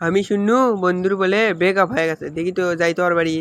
আমি শুননু বন্ধুর বলে ব্রেকআপ হয়ে গেছে দেখি তো যাই তো ওর বাড়ি।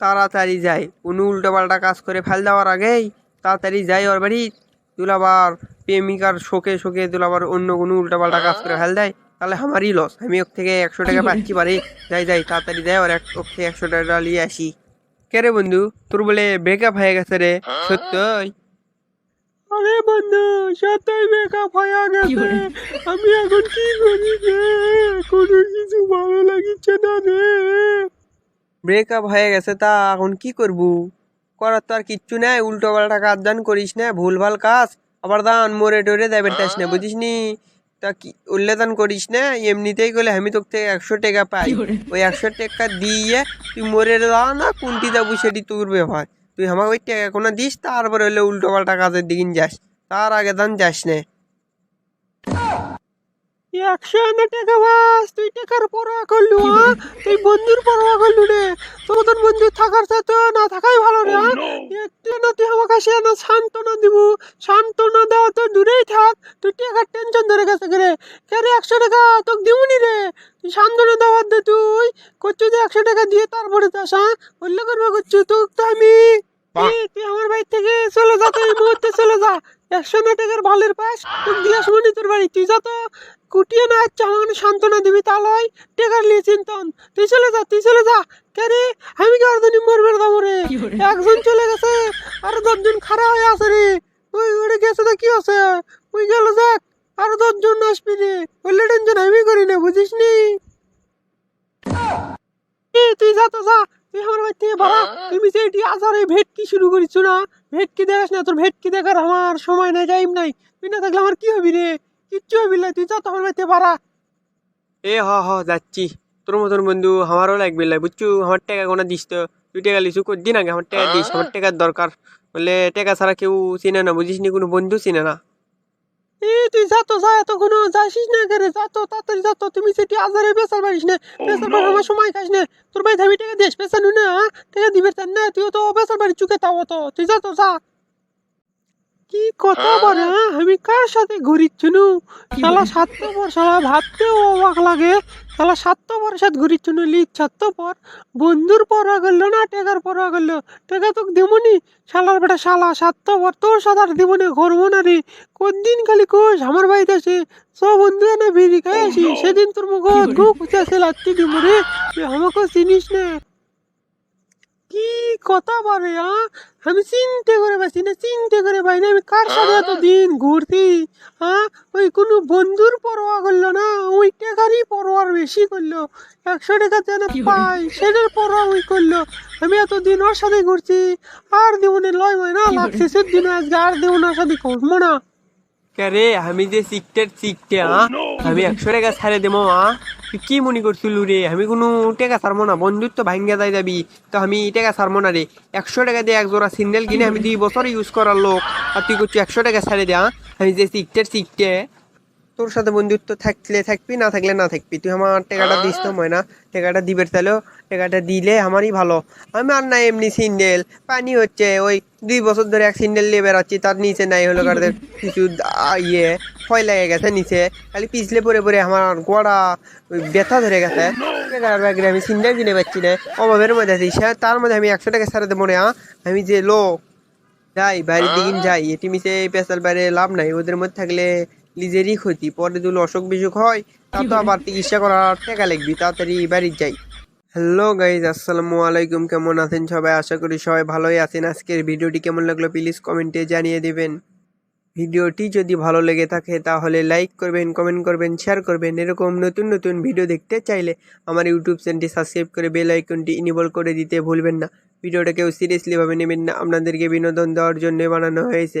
তাড়াতাড়ি যাই কোনো উল্টোপাল্টা কাজ করে ফেল দেওয়ার আগেই তাড়াতাড়ি যাই ওর বাড়ি। দুলাবার প্রেমিকার শোকে শোকে দুলাবার অন্য কোনো উল্টোপাল্টা কাজ করে ফেল দেয় তাহলে আমারই লস আমি ওর থেকে একশো টাকা পাচ্ছি পারি যাই যাই তাড়াতাড়ি যাই ওর এক ওর থেকে একশো টাকা নিয়ে আসি। কে রে বন্ধু তোর বলে ব্রেকআপ হয়ে গেছে রে সত্যই? আরে বন্ধু। সত্যই ব্রেকআপ হয়ে গেছে। আমি এখন কি করি রে? কোনো কিছু ভালো লাগিচ্ছে না রে। ব্রেকআপ হয়ে গেছে তা এখন কি করবু? করার তো আর কিচ্ছু নাই উল্টো পাল্টা কাজ দান করিস না ভুলভাল কাজ। আবার দান মরে টরে দেবে চাস না বুঝিস নি? তা কি উল্লেদান করিস না এমনিতেই গেলে আমি তোর থেকে একশো টাকা পাই। ওই একশো টাকা দিয়ে তুই মরে দাও না কোনটি যাব সেটি তোর ব্যাপার। তুই আমাকে ওই টাকা কোনো দিস তারপরে হলে উল্টো পাল্টা কাজের দিকে যাস। তার আগে দান যাস না। একশো আনা টাকা বাস তুই টাকার পরোয়া করলু তুই বন্ধুর পরোয়া করলু রে। বন্ধু থাকার সাথে না থাকাই ভালো রে হ্যাঁ? একটু না তুই আমাকে সে না সান্ত্বনা দিব। সান্ত্বনা দেওয়া তো দূরেই থাক। তুই টাকার টেনশন ধরে গেছে রে একশো টাকা? তোকে দিবনি রে। তুই সান্ত্বনা দেওয়ার দে তুই। করছ যে একশো টাকা দিয়ে তারপরে যাস হ্যাঁ করবে করছ তোকে তো আমি। তুই আমার বাড়ি থেকে চলে যা তুই মুহূর্তে একশো টাকার ভালের পাস তোকে দিয়ে তোর বাড়ি। তুই তো কুটিয়ে না আচ্ছা আমাকে সান্ত্বনা দিবি তাহলে টেকার নিয়ে চিন্তন। তুই চলে যা তুই চলে যা। কে রে? আমি কি অর্ধনি মরবে দাম রে? একজন চলে গেছে আর দশজন খারাপ হয়ে আছে রে। ওই ওরে গেছে তো কি আছে? ওই গেল যাক আর দশজন আসবি রে। ওই টেনশন আমি করি না বুঝিস নি এ, তুই যা তো যা। তুই আমার বাড়ি থেকে ভাড়া তুমি যে এটি আজারে ভেটকি শুরু করিস না। ভেটকি দেখাস না তোর ভেটকি দেখার আমার সময় নাই টাইম নাই। তুই না থাকলে আমার কি হবি রে? কিচ্ছু হবি না। তুই যা তো আমার বাড়িতে ভাড়া এ হ হ যাচ্ছি। তোর মতন বন্ধু আমারও লাগবে লাই বুঝছু? আমার টাকা কোনো দিস তো। তুই টাকা লিসু কর দিন আগে? আমার টাকা দিস আমার টাকার দরকার। বলে টাকা ছাড়া কেউ চিনে না বুঝিস নি কোনো বন্ধু চিনে না। তুই যা তো যা এত কোনো যাসিস না করে যা তো তাড়াতাড়ি যা তো তুমি সেটি আজারে বেসার পারিস না বেসার পার আমার সময় খাস না। তোর ভাই আমি টাকা দিস বেসানু না হ্যাঁ? টাকা দিবে না তুই তো বেসার বাড়ি চুকে তাও তো। তুই যা তো যা। কি কথা বলে হ্যাঁ? আমি কার সাথে ঘুরিচ্ছুনু? শালা স্বার্থপর শালা ভাবতেও অবাক লাগে। শালা স্বার্থপর সাথে ঘুরিচ্ছুনু লিখ স্বার্থপর বন্ধুর পরোয়া করল না টেকার পরোয়া করল? টেকা তোকে দেবনি শালার বেটা শালা স্বার্থপর তোর সাথে আর দেবনি করব না রে। কোনদিন খালি কোষ আমার বাড়িতে আসে। সব বন্ধু এনে বিড়ি খাই আসি। সেদিন তোর মুখ গু খুঁজে আসে লাত্তি দিব রে। আমাকে চিনিস না। কি কথা বলে আমি চিনতে করে পাচ্ছি না চিনতে করে পাই না আমি কার সাথে এত দিন ঘুরতি হ্যাঁ ওই কোনো বন্ধুর পরোয়া করল না? ওই টাকারই পরোয়ার বেশি করল। একশো টাকা যেন পাই সেটার পরোয়া ওই করল। আমি এতদিন ওর সাথে ঘুরছি আর দেবনে লয় হয় না লাগছে সেদিন আজকে আর দেবো না সাথে করব না। রে আমি যে শিখতে শিখতে আমি একশো টাকা ছাড়ে দেবো মা কি মনে করছিল রে? আমি কোনো টেকা ছাড়বো না, বন্ধুত্ব ভাঙ্গা যাই যাবি। তো আমি টেকা ছাড়বো না রে। একশো টাকা দিয়ে এক জোড়া সিন্ডেল কিনে আমি দুই বছর ইউজ করার লোক। আর তুই করছি একশো টাকা ছাড়ে দে আমি যে শিখতে শিখতে তোর সাথে বন্ধুত্ব থাকলে থাকবি না থাকলে না থাকবি। তুই আমার টাকাটা দিস তো ময়না টাকাটা দিবে তাহলেও টাকাটা দিলে আমারই ভালো। আমি আর না এমনি সিন্ডেল পানি হচ্ছে ওই দুই বছর ধরে এক সিন্ডেল নিয়ে বেড়াচ্ছি তার নিচে নাই হলো কাদের কিছু ইয়ে ফয় লেগে গেছে নিচে। খালি পিছলে পরে পরে আমার গোড়া ওই ব্যথা ধরে গেছে। আমি সিন্ডেল কিনে পাচ্ছি না। অভাবের মধ্যে আছি সে তার মধ্যে আমি একশো টাকা ছাড়াতে মনে আ আমি যে লোক যাই বাইরের দিকে যাই এটি মিশে পেশাল বাইরে লাভ নাই ওদের মধ্যে থাকলে নিজেরই ক্ষতি। পরে যদি অসুখ বিসুখ হয়, তা তো আবার চিকিৎসা করার টাকা লাগবি, তাড়াতাড়ি বাড়ি যাই। হ্যালো গাইজ আসসালামু আলাইকুম, কেমন আছেন সবাই? আশা করি সবাই ভালোই আছেন। আজকের ভিডিওটি কেমন লাগল প্লিজ কমেন্টে জানিয়ে দিবেন। ভিডিওটি যদি ভালো লেগে থাকে, তাহলে লাইক করবেন কমেন্ট করবেন শেয়ার করবেন। এরকম নতুন নতুন ভিডিও দেখতে চাইলে আমার ইউটিউব চ্যানেলটি সাবস্ক্রাইব করে বেল আইকনটি ইনেবল করে দিতে ভুলবেন না। ভিডিওটা কেউ সিরিয়াসলি ভাবে নেবেন না। আপনাদেরকে বিনোদন দেওয়ার জন্য বানানো হয়েছে।